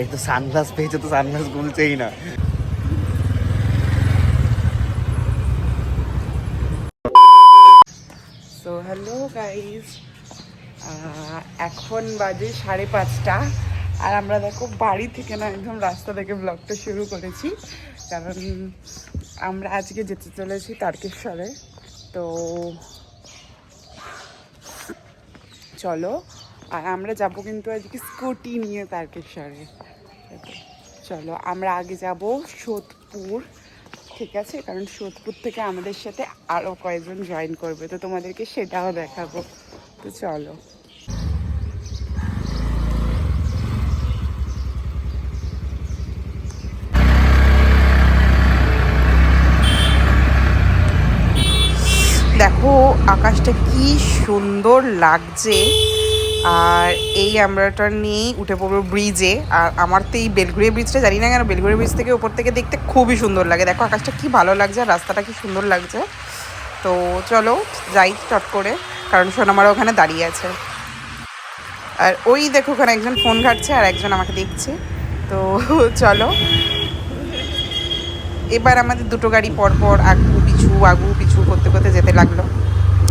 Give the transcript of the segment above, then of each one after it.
আরে তো সানগ্লাস পেয়েছে, তো সানগ্লাস গুলছেই না। সো হ্যালো গাইজ এখন বাজে সাড়ে পাঁচটা। আর আমরা দেখো বাড়ি থেকে না একদম রাস্তা থেকে ব্লগটা শুরু করেছি। কারণ আমরা আজকে যেতে চলেছি তারকেশ্বরে। তো, চলো। আর আমরা যাব কিন্তু আজকে স্কুটি নিয়ে তারকেশ্বরে। চলো আমরা আগে যাব সোদপুর, ঠিক আছে? কারণ সোদপুর থেকে আমাদের সাথে আরও কয়েকজন জয়েন করবে, তো তোমাদেরকে সেটাও দেখাবো। তো চলো। দেখো, আকাশটা কি সুন্দর লাগছে। আর এই আমরাটা নিয়েই উঠে পড়ব ব্রিজে আর আমার তো এই বেলগুড়িয়া ব্রিজটা জানি না কেন বেলগুড়িয়া ব্রিজ থেকে উপর থেকে দেখতে খুবই সুন্দর লাগে। দেখো আকাশটা কি ভালো লাগছে আর রাস্তাটা কি সুন্দর লাগছে। তো চলো, যাই চট করে, কারণ সোনামারা ওখানে দাঁড়িয়ে আছে। আর ওই দেখো ওখানে একজন ফোন ঘাটছে আর একজন আমাকে দেখছে। তো চলো। এবার আমাদের দুটো গাড়ি পরপর আগু পিছু আগু পিছু করতে করতে যেতে লাগল।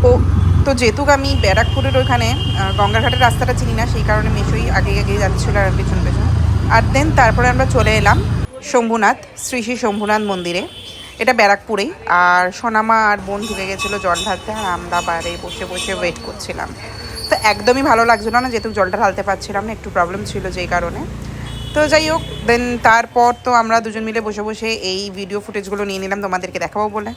ও তো যেহেতু আমি ব্যারাকপুরের আহ, গঙ্গাঘাটের রাস্তাটা চিনি না সেই কারণে মেশোই আগে আগে যাচ্ছিল আর পেছন পেছন। আর দেন তারপরে আমরা চলে এলাম শম্ভুনাথ শ্রী শ্রী শম্ভুনাথ মন্দিরে। এটা ব্যারাকপুরেই আর সোনামা আর বোন ঢুকে গেছিল জল ঢালতে আর আমরা বাইরে বসে বসে ওয়েট করছিলাম। তো একদমই ভালো লাগছিল না যেহেতু জলটা ঢালতে পারছিলাম না একটু প্রবলেম ছিল যেই কারণে। তো যাই হোক দেন তারপর তো আমরা দুজন মিলে বসে বসে এই ভিডিও ফুটেজগুলো নিয়ে নিলাম তোমাদেরকে দেখাবো বলে।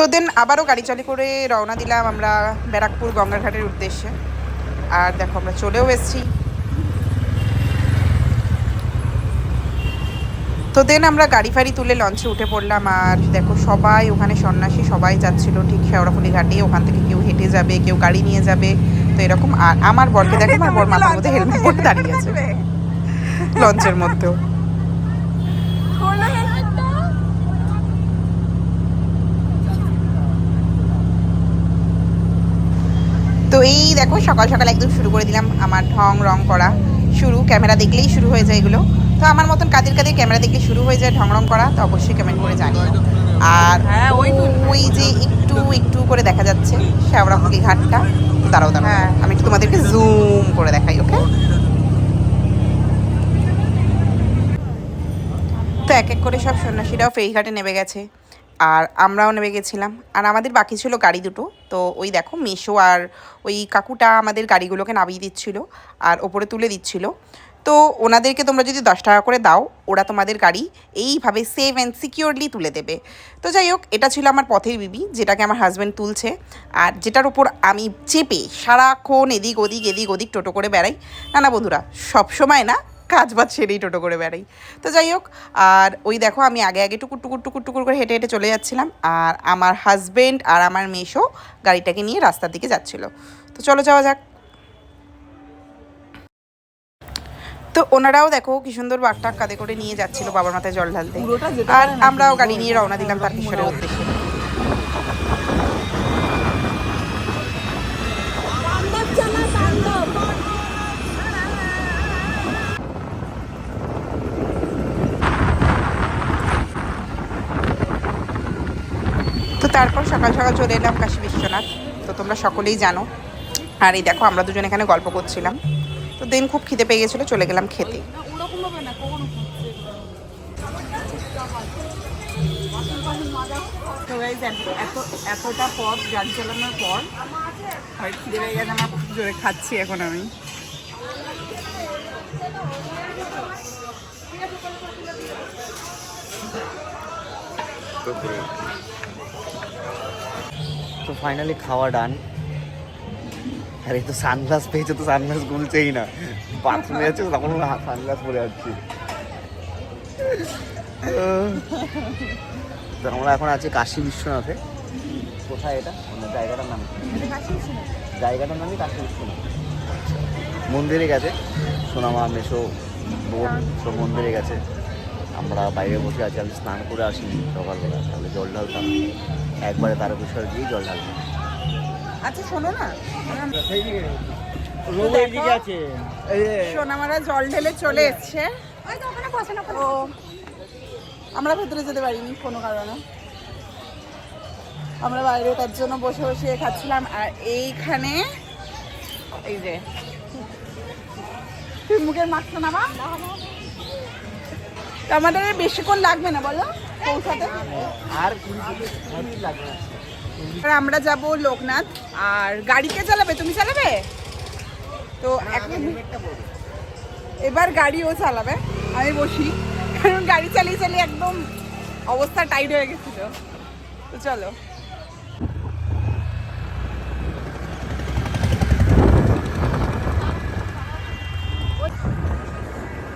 তো দেন আবারও গাড়ি চালি করে রওনা দিলাম আমরা ব্যারাকপুর গঙ্গার ঘাটের উদ্দেশ্যে। আর দেখো আমরা চলেও এসেছি। তো দেন আমরা গাড়ি ফাড়ি তুলে লঞ্চে উঠে পড়লাম আর দেখো সবাই ওখানে সন্ন্যাসী সবাই যাচ্ছিল ঠিক শেওড়াফুলি ঘাটে। ওখান থেকে কেউ হেঁটে যাবে কেউ গাড়ি নিয়ে যাবে। তো এরকম আর আমার বরকে দেখো আমার বর মাথার মধ্যে হেলমেট পরে দাঁড়িয়ে আছে। লঞ্চের মধ্যেও। তো এই দেখো সকাল সকাল একদম শুরু করে দিলাম আমার ঢং রং করা। শুরু ক্যামেরা দেখলেই শুরু হয়ে যায় এগুলো। তো আমার মতন কাদের কাদের ক্যামেরা দেখলে শুরু হয়ে যায় ঢং রং করা তো অবশ্যই কমেন্ট করে জানিও। আর ওই ওই যে একটু একটু করে দেখা যাচ্ছে শ্যাওড়াফুলি ঘাটটা। দাঁড়াও দাঁড়াও। আমি একটু তোমাদেরকে জুম করে দেখাই ওকে তো এক এক করে সব সন্ন্যাসীরাও ফেরিঘাটে নেমে গেছে। আর আমরাও নেমে গেছিলাম। আর আমাদের বাকি ছিল গাড়ি দুটো। তো ওই দেখো মেশো আর ওই কাকুটা আমাদের গাড়িগুলোকে নামিয়ে দিচ্ছিল আর ওপরে তুলে দিচ্ছিল। তো ওনাদেরকে তোমরা যদি দশ টাকা করে দাও, ওরা তোমাদের গাড়ি এইভাবে সেভ অ্যান্ড সিকিওরলি তুলে দেবে। তো যাই হোক, এটা ছিল আমার পথের বিবি, যেটাকে আমার হাজব্যান্ড তুলছে। আর যেটার উপর আমি চেপে সারাক্ষণ এদিক ওদিক এদিক ওদিক টোটো করে বেড়াই। না না বন্ধুরা সব সময় না কাজ বাজ সেরেই টোটো করে বেড়াই। তো যাই হোক আর ওই দেখো আমি আগে আগে টুকুর টুকুর টুকুর টুকুর করে হেঁটে হেঁটে চলে যাচ্ছিলাম। আর আমার হাজবেন্ড আর আমার মেশো গাড়িটাকে নিয়ে রাস্তার দিকে যাচ্ছিল। তো চলো যাওয়া যাক। তো ওনারাও দেখো কি সুন্দর বাঘটা কাঁধে করে নিয়ে যাচ্ছিল বাবার মাথায় জল ঢালতে। আর আমরাও গাড়ি নিয়ে রওনা দিলাম তার কিশোরের উদ্দেশ্যে। তারপর সকাল সকাল চলে এলাম কাশী বিশ্বনাথ। তো তোমরা সকলেই জানো। আর এই দেখো, আমরা দুজন এখানে গল্প করছিলাম। তো দিন খুব খিদে পেয়ে গেছিল, চলে গেলাম খেতে। এত- এত, এতটা পথ গাড়ি চালানোর পর খিদে পেয়ে গেছে আমার জোরে খাচ্ছি এখন আমি। তো ফাইনালি খাওয়া ডান আরে তো সানগ্লাস পেয়েছে তো সানগ্লাস গুলছেই না। বাথরুমে যাচ্ছে তখন সানগ্লাস পরে যাচ্ছি। তো আমরা এখন আছি কাশী বিশ্বনাথে। কোথায় এটা? জায়গাটার নাম? জায়গাটার নামই কাশী বিশ্বনাথ। মন্দিরে গেছে। সোনামা মেশো বোন সব মন্দিরে গেছে। আমরা বাইরে বসে আছি আমি স্নান করে আসি সকালবেলা তাহলে জল ঢালতাম। একবারে তারকেশ্বর গিয়ে জল ঢালতাম আচ্ছা শোনো না। সোনামারা জল ঢেলে চলে এসছে। আমরা ভেতরে যেতে পারিনি কোনো কারণে। আমরা বাইরে তার জন্য বসে বসে খাচ্ছিলাম আর এইখানে এই যে। তুই মুখের মাখছো না মা? আমাদের বেশিক্ষণ লাগবে না বলো। পৌঁছাতে। আর আমরা যাব লোকনাথ। আর গাড়িকে চালাবে? তুমি চালাবে? তো এখন এবার গাড়িও চালাবে। আমি বসি। কারণ গাড়ি চালিয়ে চালিয়ে একদম অবস্থা টাইট হয়ে গেছিল। তো চলো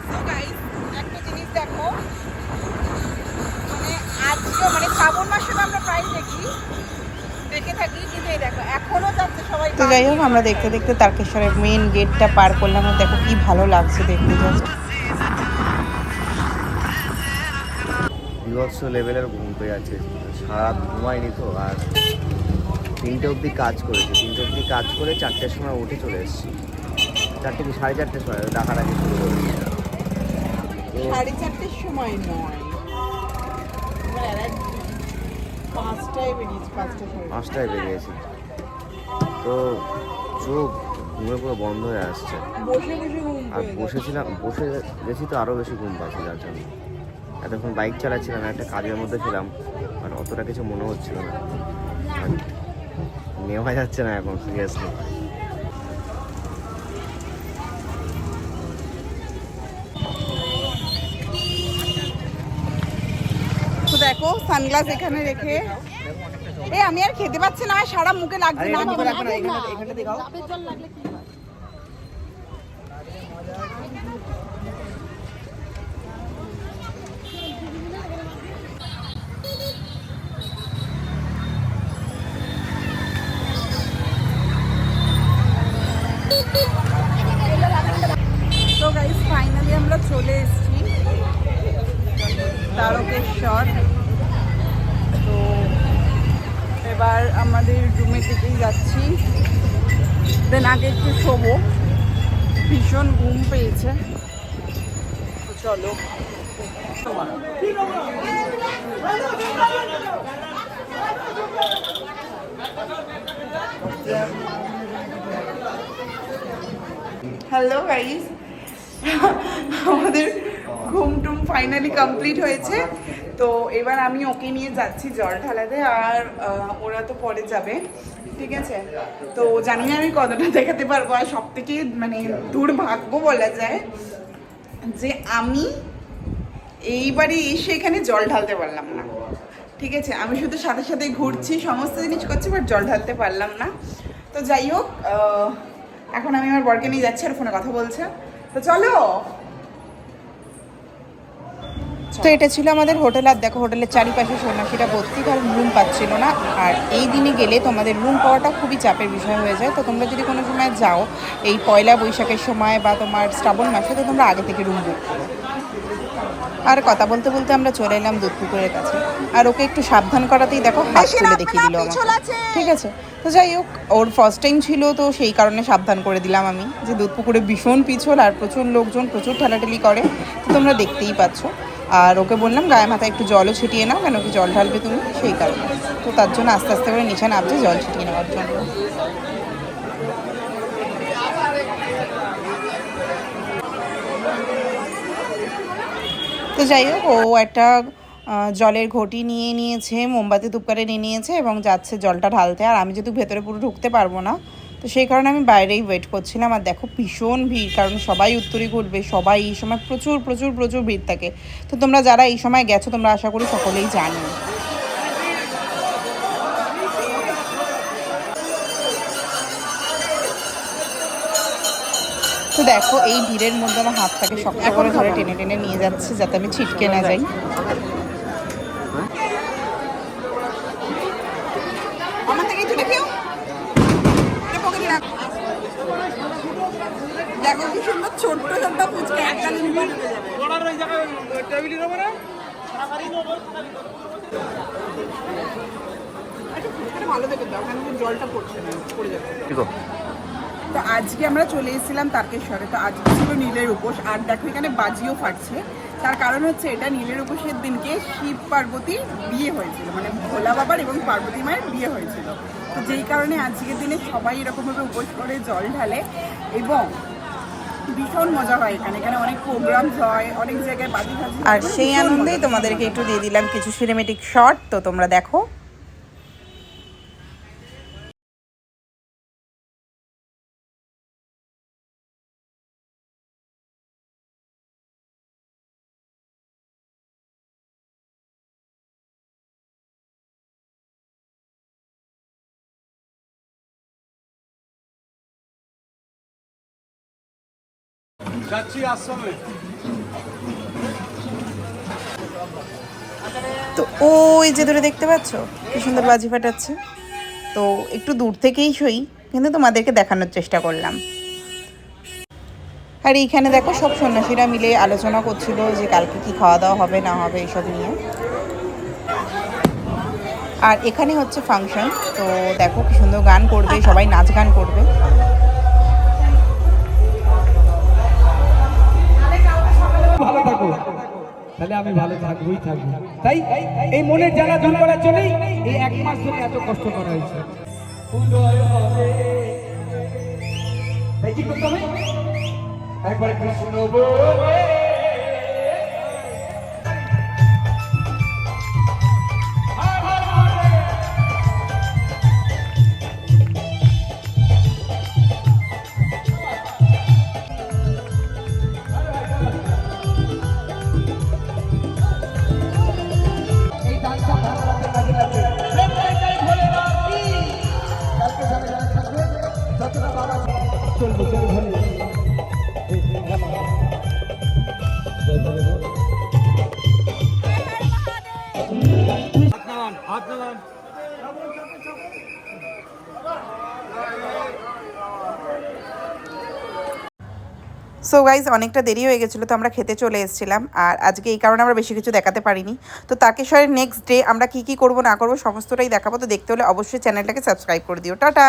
So guys, একটা জিনিস দেখো মানে আজকে মানে শ্রাবণ মাসে তো আমরা প্রায় দেখি দেখে থাকি কিন্তু এই দেখো এখনও যাচ্ছে সবাই তো যাই হোক আমরা দেখতে দেখতে তারকেশ্বরের মেন গেটটা পার করলাম দেখো কি ভালো লাগছে দেখতে যাচ্ছে বিভৎস লেভেলের ঘুম পেয়ে যাচ্ছে। সারা ঘুমায়নি তো আর তিনটে অবধি কাজ করেছি। তিনটে অবধি কাজ করে চারটের সময় উঠে চলে এসেছি। চারটে কি সাড়ে চারটের সময়? ডাকাডাকি শুরু করেছি। সাড়ে চারটের সময় নয়। পাঁচটায় বেরিয়েছি পাঁচটা পাঁচটায় বেরিয়েছি। তো চোখ ঘুমে পুরো বন্ধ হয়ে আসছে। আর বসেছিলাম বসে গেছি তো আরও বেশি ঘুম পাচ্ছে যার জন্য। এতক্ষণ বাইক চালাচ্ছিলাম একটা কাজের মধ্যে ছিলাম আর অতটা কিছু মনে হচ্ছিল না। নেওয়া যাচ্ছে না এখন সিরিয়াসলি দেখো সানগ্লাস এখানে রেখে এই আমি আর খেতে পাচ্ছি না সারা মুখে লাগছে না। এখানটা দেখাও তো গাইস ফাইনালি আমরা চলে এসেছি। তারকেশ্বর। এবার আমাদের রুমের দিকেই যাচ্ছি। দেন আগে একটু শোবো। ভীষণ ঘুম পেয়েছে। চলো। হ্যালো গাইস আমাদের ঘুম টুম ফাইনালি কমপ্লিট হয়েছে। তো এবার আমি ওকে নিয়ে যাচ্ছি জল ঢালাতে আর ওরা তো পরে যাবে, ঠিক আছে? তো জানি না আমি কতটা দেখাতে পারব আর সব থেকে মানে দুর্ভাগ্য বলা যায় যে আমি এইবারে এসে এখানে জল ঢালতে পারলাম না, ঠিক আছে? আমি শুধু সাথে সাথে ঘুরছি, সমস্ত জিনিস করছি বাট জল ঢালতে পারলাম না। তো যাই হোক এখন আমি আমার বরকে নিয়ে যাচ্ছি আর ফোনে কথা বলছে। তো চলো! তো এটা ছিল আমাদের হোটেল আর দেখো হোটেলের চারিপাশে সন্ন্যাসীরা ভর্তি কারণ রুম পাচ্ছিল না। আর এই দিনে গেলে তোমাদের রুম পাওয়াটা খুবই চাপের বিষয় হয়ে যায়। তো তোমরা যদি কোনো সময় যাও এই পয়লা বৈশাখের সময় বা তোমার শ্রাবণ মাসে তো তোমরা আগে থেকে রুম বুক করো। আর কথা বলতে বলতে আমরা চলে এলাম দুধ পুকুরের কাছে। আর ওকে একটু সাবধান করাতেই দেখো হাত তুলে দেখিয়ে দিল আমাকে। ঠিক আছে। তো যাই হোক ওর ফার্স্ট টাইম ছিল তো সেই কারণে সাবধান করে দিলাম আমি যে দুধ পুকুরে ভীষণ পিছল আর প্রচুর লোকজন প্রচুর ঠেলাঠেলি করে। তো তোমরা দেখতেই পাচ্ছ। আর ওকে বললাম, গায়ে মাথায় একটু জলও ছিটিয়ে নাও, কেন কি জল ঢালবে তুমি? সেই কারণে। তো তার জন্য আস্তে আস্তে করে নিচে নামছে, জল ছিটিয়ে নেওয়ার জন্য। তো যাই হোক, ও একটা জলের ঘটি নিয়ে নিয়েছে, মোমবাতি ধূপকারে নিয়ে নিয়েছে এবং যাচ্ছে জলটা ঢালতে। আর আমি যেহেতু ভেতরে পুরো ঢুকতে পারব না তো সেই কারণে আমি বাইরেই ওয়েট করছিলাম। আর দেখো ভীষণ ভিড় কারণ সবাই উত্তরই ঘুরবে সবাই এই সময় প্রচুর প্রচুর প্রচুর ভিড় থাকে। তো তোমরা যারা এই সময় গেছো তোমরা আশা করি সকলেই জানো। তো দেখো এই ভিড়ের মধ্যে আমার হাতটাকে শক্ত করে ধরে। টেনে টেনে নিয়ে যাচ্ছে যাতে আমি ছিটকে না যাই আমার থেকে তুলে খেও এটা পকেটে রাখ দেখো কি সুন্দর ছোট্ট ছোট্ট ফুচকা একটা দিন ভালো দেখে দাও কেন কি জলটা পড়ছে না পড়ে যাবে। ঠিক তো আজকে আমরা চলে এসেছিলাম তারকেশ্বরে তো আজকে ছিল নীলের উপোস আর দেখো এখানে বাজিও ফাটছে। তার কারণ হচ্ছে এটা নীলের উপোসের দিনকে শিব পার্বতীর বিয়ে হয়েছিল মানে ভোলা বাবার এবং পার্বতী মায়ের বিয়ে হয়েছিল। তো যেই কারণে আজকের দিনে সবাই এরকমভাবে উপোস করে জল ঢালে এবং ভীষণ মজা হয় এখানে। এখানে অনেক প্রোগ্রাম হয় অনেক জায়গায় বাজি আর সেই আনন্দেই তোমাদেরকে একটু দিয়ে দিলাম কিছু সিনেমেটিক শট তো তোমরা দেখো। তো ওই যে দূরে দেখতে পাচ্ছ, কি সুন্দর বাজি ফাটাচ্ছে। তো একটু দূর থেকেই সই কিন্তু তোমাদেরকে দেখানোর চেষ্টা করলাম। আর এইখানে দেখো সব সন্ন্যাসীরা মিলে আলোচনা করছিল যে কালকে কি খাওয়া দাওয়া হবে, না হবে এইসব নিয়ে। আর এখানে হচ্ছে ফাংশন তো দেখো কি সুন্দর গান করবে, সবাই নাচ গান করবে। তাহলে আমি ভালো থাকবোই থাকব। তাই এই মনের জ্বালা দূর করার জন্যই এই এক মাস ধরে এত কষ্ট করা হয়েছে। তাই কি করতে হবে? একবার কৃষ্ণ বলে সো গাইজ অনেকটা দেরি হয়ে গেছিল, তো আমরা খেতে চলে এসেছিলাম। আর আজকে এই কারণে আমরা বেশি কিছু দেখাতে পারিনি। তো তারকেশ্বরের নেক্সট ডে আমরা কি কি করব না করব সমস্তটাই দেখাবো, তো দেখতে হলে অবশ্যই চ্যানেলটাকে সাবস্ক্রাইব করে দিও। টাটা!